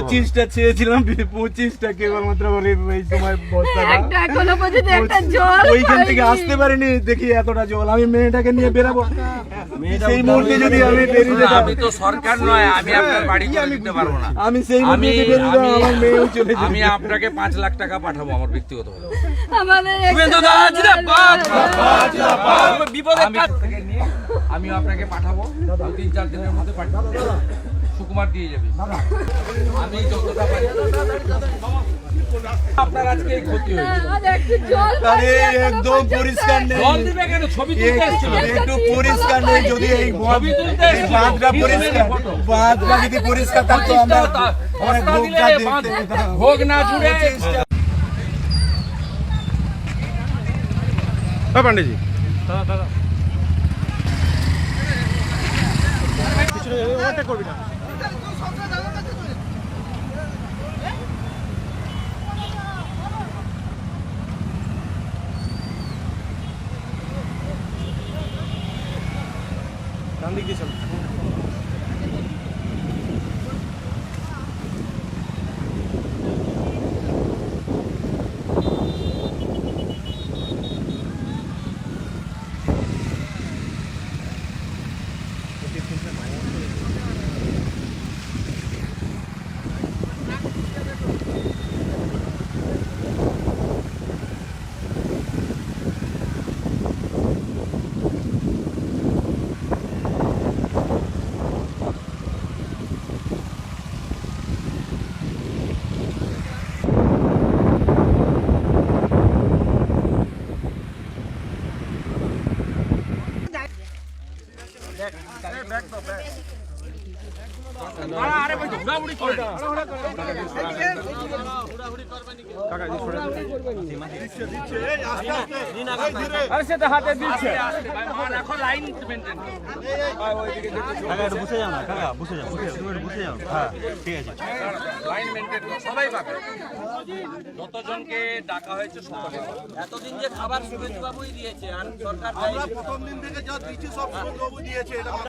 পঁচিশটা চেয়েছিলাম পঁচিশটা কেবলমাত্র বলে এই সময় ওইখান থেকে আসতে পারিনি দেখি এতটা জল আমি মেয়েটাকে নিয়ে বেরাবো। সেই মুহূর্তে যদি আমি বেরিয়ে যেতাম। আমি তো সরকার নয় আমি আপনার বাড়ি করে দিতে পারব না। আমি সেই মুহূর্তে যদি বেরিয়ে যেতাম, আমি- আমার মেয়েও চলে যেত। আমি আপনাকে পাঁচ লাখ টাকা পাঠাবো আমার ব্যক্তিগত আমাদের শুভেন্দু একটা দা, জিন্দাবাদ, বিপদের কাজ থেকে আপনাকে পাঠাবো। তিন চার দিনের মধ্যে পাঠাবো সুকুমার দিয়ে যাবে। আমি যতটা পারি। আপনার আজকে এই ক্ষতি একটু আরে একদম পরিষ্কার নেই। জল দিবে কেন? ছবি তুলতে এসেছিল। একটু পরিষ্কার নেই যদি এই ছবি তুলতে এই বাঁধটা পরিষ্কার। বাঁধটা যদি পরিষ্কার থাকতো আমরা অনেক ভোগটা দেখতে ভোগ না জুড়ে পান্ডেজি। দিক দিয়ে চলো আরে সেটা হাতে দিচ্ছে બેક બેક તો બેક যতজনকে ডাকা হয়েছে এতদিন যে খাবার শুভেন্দু বাবুই দিয়েছে, আর সরকার প্রথম দিন থেকে যা দিচ্ছি সব সুন্দরবাবু দিয়েছে, এটা